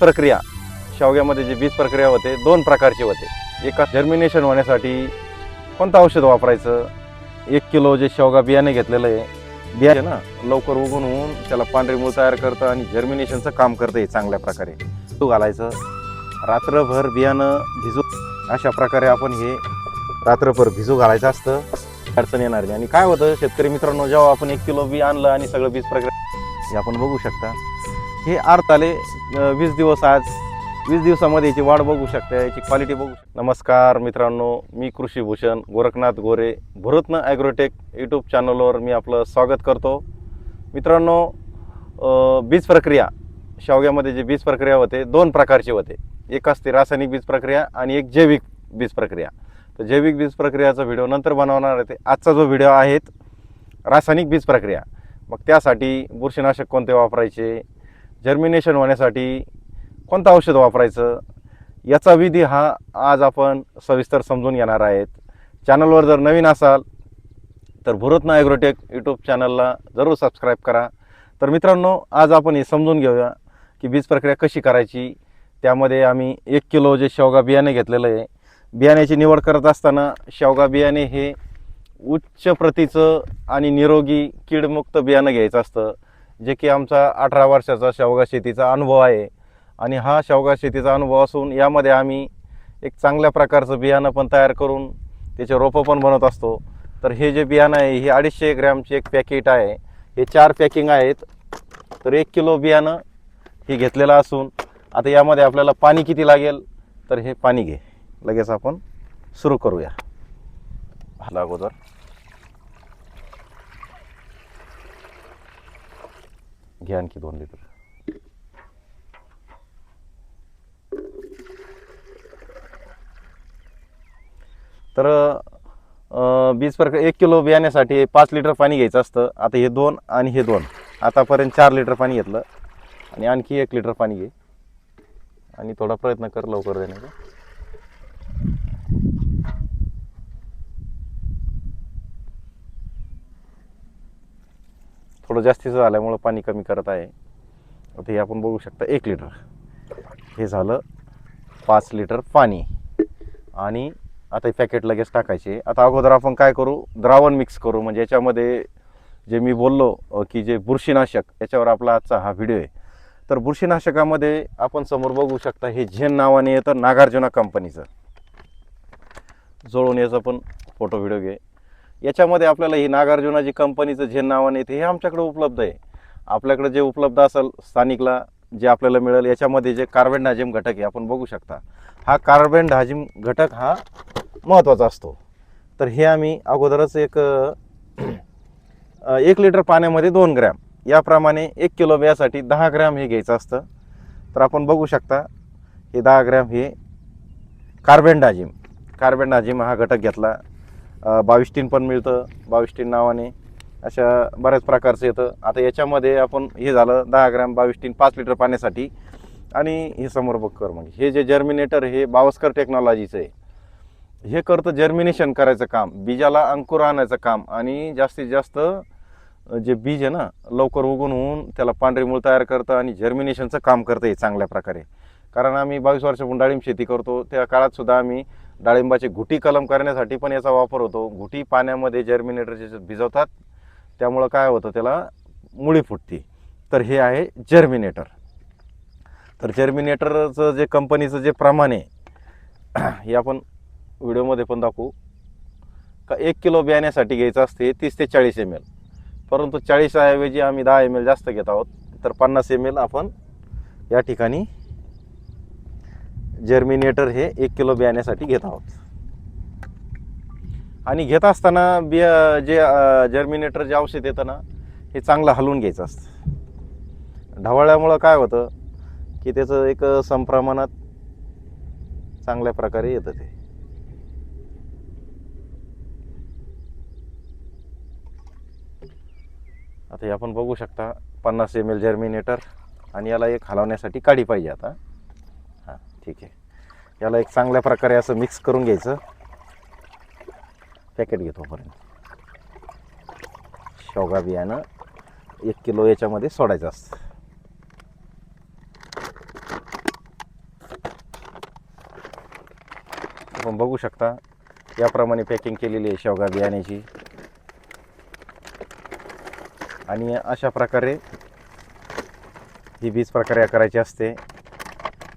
प्रक्रिया. शेवग्यामध्ये जी बीज प्रक्रिया होते दोन प्रकारची होते. एका जर्मिनेशन होण्यासाठी कोणतं औषध वापरायचं? एक किलो जे शेवगा बियाणे घेतलेलं आहे बियाणे ना लवकर उगून होऊन त्याला पांढरी मूळ तयार करतं आणि जर्मिनेशनचं काम करतं हे चांगल्या प्रकारे. तू घालायचं. रात्रभर बियाणं भिजू अशा प्रकारे आपण हे रात्रभर भिजू घालायचं असतं. अडचण येणार नाही. आणि काय होतं शेतकरी मित्रांनो जेव्हा आपण एक किलो बी आणलं आणि सगळं बीज प्रक्रिया हे आपण बघू शकता. हे अर्थ आले वीस दिवस आज वीस दिवसामध्ये याची वाढ बघू शकते याची क्वालिटी बघू शकते. नमस्कार मित्रांनो मी कृषीभूषण गोरखनाथ गोरे भरतन ॲग्रोटेक यूट्यूब चॅनलवर मी आपलं स्वागत करतो. मित्रांनो बीज प्रक्रिया शेवग्यामध्ये जी बीज प्रक्रिया होते दोन प्रकारची होते. एक असते रासायनिक बीज प्रक्रिया आणि एक जैविक बीज प्रक्रिया. तर जैविक बीज प्रक्रियाचा व्हिडिओ नंतर बनवणार आहे ते आजचा जो व्हिडिओ आहेत रासायनिक बीज प्रक्रिया. मग त्यासाठी बुरशीनाशक कोणते वापरायचे? जर्मिनेशन होण्यासाठी कोणतं औषध वापरायचं? याचा विधी हा आज आपण सविस्तर समजून घेणार आहेत. चॅनलवर जर नवीन असाल तर भूरत्न ॲग्रोटेक यूट्यूब चॅनलला जरूर सबस्क्राईब करा. तर मित्रांनो आज आपण हे समजून घेऊया की बीज प्रक्रिया कशी करायची. त्यामध्ये आम्ही एक किलो जे शेवगा बियाणे घेतलेलं आहे बियाण्याची निवड करत असताना शेवगा बियाणे हे उच्च प्रतीचं आणि निरोगी कीडमुक्त बियाणं घ्यायचं असतं. जे की आमचा अठरा वर्षाचा शेवगा शेतीचा अनुभव आहे. आणि हा शेवगा शेतीचा अनुभव असून यामध्ये आम्ही एक चांगल्या प्रकारचं बियाणं पण तयार करून त्याचे रोपं पण बनवत असतो. तर हे जे बियाणं आहे हे अडीचशे ग्रॅमचे एक पॅकेट आहे. हे चार पॅकिंग आहेत. तर एक किलो बियाणं हे घेतलेलं असून आता यामध्ये आपल्याला पाणी किती लागेल? तर हे पाणी घे. लगेच आपण सुरू करूया. हाला अगोदर. घ्या आणखी दोन लिटर? तर वीस बीज प्रकार एक किलो बियाण्यासाठी पाच लिटर पाणी घ्यायचं असतं. आता हे दोन आणि हे दोन. आतापर्यंत चार लिटर पाणी घेतलं. आणि आणखी एक लिटर पाणी घे. आणि थोडा प्रयत्न कर लवकर देण्याचा. थोडं जास्तीचं झाल्यामुळं पाणी कमी करत आहे. आता हे आपण बघू शकता एक लिटर. हे झालं पाच लिटर पाणी. आणि आता हे पॅकेट लगेच टाकायचे. आता अगोदर आपण काय करू? द्रावण मिक्स करू. म्हणजे याच्यामध्ये जे मी बोललो की जे बुरशीनाशक याच्यावर आपला आजचा हा व्हिडिओ आहे. तर बुरशीनाशकामध्ये आपण समोर बघू शकता हे झेन नावाने येतं नागार्जुना कंपनीचं. जुळून याचा पण फोटो व्हिडिओ घे. याच्यामध्ये आपल्याला ही नागार्जुनाची कंपनीचं झेन नावाने येते हे आमच्याकडे उपलब्ध आहे. आपल्याकडे जे उपलब्ध असेल स्थानिकला जे आपल्याला मिळेल याच्यामध्ये जे कार्बन डायझिम घटक आहे आपण बघू शकता. हा कार्बन डायझिम घटक हा महत्त्वाचा असतो. तर हे आम्ही अगोदरच एक एक लिटर पाण्यामध्ये दोन ग्रॅम याप्रमाणे एक किलो बियासाठी दहा ग्रॅम हे घ्यायचं असतं. तर आपण बघू शकता हे दहा ग्रॅम हे कार्बन डायझिम कार्बन डायझिम हा घटक घेतला. बावीस टीन पण मिळतं बावीस टीन नावाने अशा बऱ्याच प्रकारचं येतं. आता याच्यामध्ये आपण हे झालं दहा ग्रॅम बावीस टीन पाच लिटर पाण्यासाठी. आणि हे समोर बघ कर मग. हे जे जर्मिनेटर हे बावस्कर टेक्नॉलॉजीचं आहे. हे करतं जर्मिनेशन करायचं काम बीजाला अंकुर आणायचं काम. आणि जास्तीत जास्त जे बीज आहे ना लवकर उगून होऊन त्याला पांढरी मूळ तयार करतं आणि जर्मिनेशनचं काम करतं हे चांगल्या प्रकारे. कारण आम्ही बावीस वर्षापासून डाळिंब शेती करतो. त्या काळात सुद्धा आम्ही डाळिंबाची घुटी कलम करण्यासाठी पण याचा वापर होतो. घुटी पाण्यामध्ये जर्मिनेटरचे भिजवतात. त्यामुळं काय होतं त्याला? मुळी फुटते. तर हे आहे जर्मिनेटर तर जर्मिनेटरचं जे कंपनीचं जे प्रमाण आहे हे आपण व्हिडिओमध्ये पण दाखवू. का एक किलो बियाण्यासाठी घ्यायचं असते तीस ते चाळीस एम एल परंतु चाळीसऐवजी आम्ही दहा एम एल जास्त घेत आहोत. तर पन्नास एम एल आपण या ठिकाणी जर्मिनेटर हे एक किलो बियाण्यासाठी घेत आहोत. आणि घेत असताना बिया जे जर्मिनेटर जे औषध येतं ना हे चांगलं हलवून घ्यायचं असतं. ढवळल्यामुळं काय होतं की त्याचं एक संप्रमाणात चांगल्या प्रकारे येतं ते. आता हे आपण बघू शकता पन्नास एम एल जर्मिनेटर आणि याला एक हलवण्यासाठी काढी पाहिजे आता. ठीक आहे. याला एक चांगल्या प्रकारे असं मिक्स करून घ्यायचं. पॅकेट घेतोपर्यंत शेवगा बियाणं एक किलो याच्यामध्ये सोडायचं असतं. आपण बघू शकता याप्रमाणे पॅकिंग केलेली आहे शेवगा बियाण्याची. आणि अशा प्रकारे ही बीज प्रक्रिया करायची असते.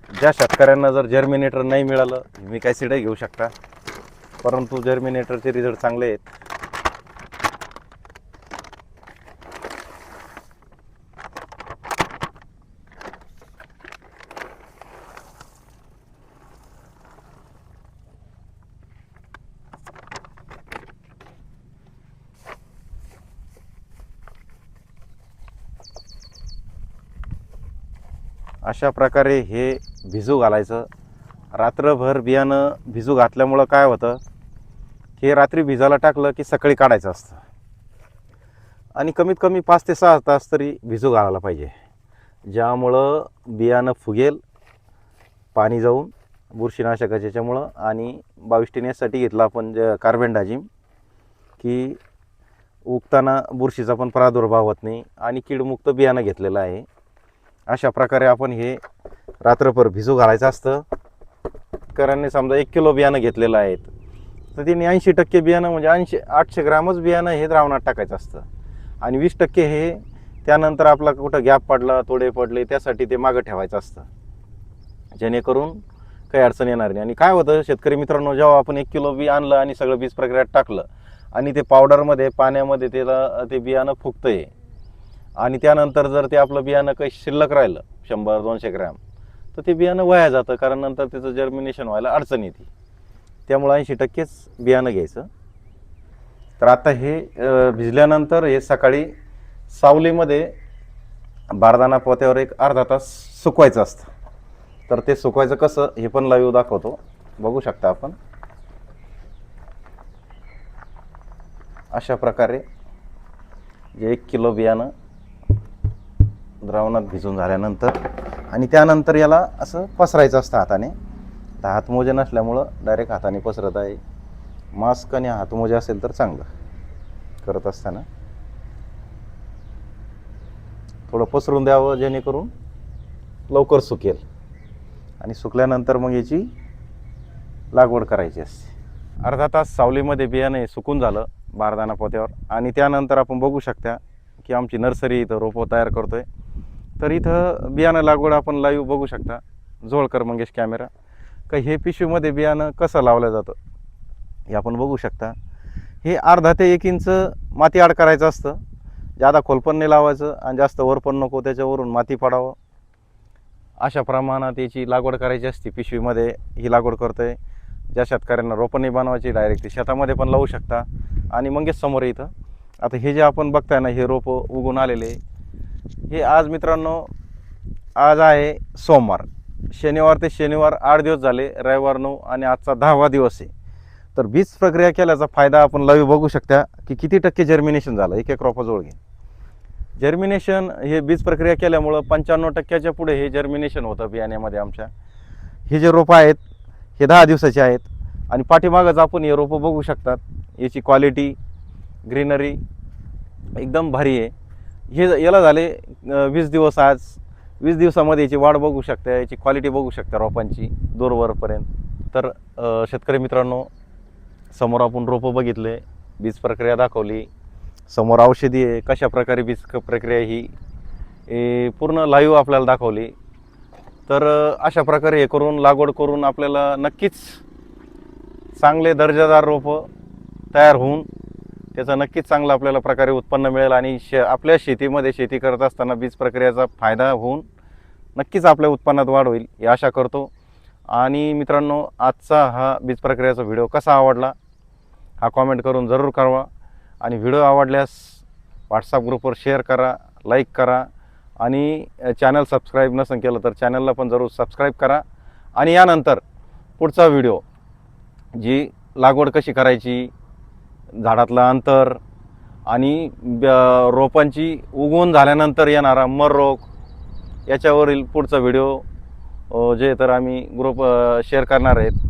ज्या शेतकऱ्यांना जर जर्मिनेटर नाही मिळालं मी काय सिडे घेऊ शकता. परंतु जर्मिनेटरचे रिझल्ट चांगले आहेत. अशा प्रकारे हे भिजू घालायचं. रात्रभर बियाणं भिजू घातल्यामुळं काय होतं की रात्री भिजायला टाकलं की सकाळी काढायचं असतं. आणि कमीत कमी पाच ते सहा तास तरी भिजू घालायला पाहिजे. ज्यामुळं बियाणं फुगेल पाणी जाऊन बुरशीनाशकाच्या याच्यामुळं आणि बाविष्टीनेसाठी घेतला आपण जे कार्बन डाजिम की उगताना बुरशीचा पण प्रादुर्भाव होत नाही आणि कीडमुक्त बियाणं घेतलेलं आहे. अशा प्रकारे आपण हे रात्रभर भिजू घालायचं असतं. करांनी समजा एक किलो बियाणं घेतलेलं आहे तर त्यांनी ऐंशी टक्के बियाणं म्हणजे ऐंशी आठशे ग्रामच बियाणं हे द्रावणात टाकायचं असतं. आणि वीस टक्के हे त्यानंतर आपला कुठं गॅप पडला तोडे पडले त्यासाठी ते मागं ठेवायचं असतं. जेणेकरून काही अडचण येणार नाही. आणि काय होतं शेतकरी मित्रांनो जेव्हा आपण एक किलो बी आणलं आणि सगळं बीज प्रक्रियात टाकलं आणि ते पावडरमध्ये पाण्यामध्ये त्याला ते बियाणं फुगतं आहे आणि त्यानंतर जर ते आपलं बियाणं काही शिल्लक राहिलं शंभर दोनशे ग्रॅम तर ते बियाणं वाया जातं कारण नंतर त्याचं जर्मिनेशन व्हायला अडचण येते. त्यामुळं ऐंशी टक्केच बियाणं घ्यायचं. तर आता हे भिजल्यानंतर हे सकाळी सावलीमध्ये बारदाना पोत्यावर एक अर्धा तास सुकवायचं असतं. तर ते सुकवायचं कसं हे पण लाईव्ह दाखवतो. बघू शकता आपण. अशा प्रकारे जे एक किलो बियाणं द्रावणात भिजून झाल्यानंतर आणि त्यानंतर याला असं पसरायचं असतं हाताने. तर हातमोजे नसल्यामुळं डायरेक्ट हाताने पसरत आहे. मास्क आणि हातमोजे असेल तर चांगलं. करत असताना. थोडं पसरून द्यावं जेणेकरून लवकर सुकेल. आणि सुकल्यानंतर मग याची लागवड करायची असते. अर्धा तास सावलीमध्ये बियाणे सुकून झालं बारदाना पोत्यावर. आणि त्यानंतर आपण बघू शकता की आमची नर्सरी इथं रोपं तयार करतो आहे तर इथं बियाणं लागवड आपण लाईव्ह बघू शकता. जोळकर मंगेश कॅमेरा का हे पिशवीमध्ये बियाणं कसं लावलं जातं हे आपण बघू शकता. हे अर्धा ते एक इंच माती आड करायचं असतं. जादा खोलपण नाही लावायचं आणि जास्त वर पण नको त्याच्यावरून माती पडावं. अशा प्रमाणात याची लागवड करायची असते पिशवीमध्ये ही लागवड करतो आहे ज्या शेतकऱ्यांना रोपं नाही बनवायची डायरेक्ट ते शेतामध्ये पण लावू शकता. आणि मंगेश समोर इथं. आता हे जे आपण बघताय ना हे रोपं उगून आलेले. हे आज मित्रांनो आज आहे सोमवार. शनिवार ते शनिवार आठ दिवस झाले रविवार नऊ आणि आजचा दहावा दिवस आहे. तर बीज प्रक्रिया केल्याचा फायदा आपण लवी बघू शकता की किती टक्के जर्मिनेशन झालं. एक एक रोपाजवळ घे जर्मिनेशन हे बीज प्रक्रिया केल्यामुळं पंच्याण्णव टक्क्याच्या पुढे हे जर्मिनेशन होतं बियाण्यामध्ये आमच्या. हे जे रोपं आहेत हे दहा दिवसाचे आहेत आणि पाठीमागच आपण हे रोपं बघू शकतात. याची क्वालिटी ग्रीनरी एकदम भारी आहे. हे याला झाले वीस दिवस आज. वीस दिवसामध्ये याची वाढ बघू शकता याची क्वालिटी बघू शकता रोपांची दूरवरपर्यंत. तर शेतकरी मित्रांनो समोर आपण रोपं बघितले बीज प्रक्रिया दाखवली. समोर औषधी आहे कशा प्रकारे बीज प्रक्रिया ही ए पूर्ण लाईव्ह आपल्याला दाखवली. तर अशा प्रकारे हे करून लागवड करून आपल्याला नक्कीच चांगले दर्जादार रोपं तयार होऊन त्याचा नक्कीच चांगलं आपल्याला प्रकारे उत्पन्न मिळेल आणि शे आपल्या शेतीमध्ये शेती करत असताना बीज प्रक्रियेचा फायदा होऊन नक्कीच आपल्या उत्पन्नात वाढ होईल ही आशा करतो. आणि मित्रांनो आजचा हा बीज प्रक्रियेचा व्हिडिओ कसा आवडला हा कॉमेंट करून जरूर कळवा. आणि व्हिडिओ आवडल्यास व्हॉट्सअप ग्रुपवर शेअर करा लाईक करा. आणि चॅनल सबस्क्राईब नसेल केलं तर चॅनलला पण जरूर सबस्क्राईब करा. आणि यानंतर पुढचा व्हिडिओ जी लागवड कशी करायची झाडातलं अंतर आणि ब- रोपांची उगवून झाल्यानंतर येणारा मर रोग याच्यावरील पुढचा व्हिडिओ जे तर आम्ही ग्रुप शेअर करणार आहेत.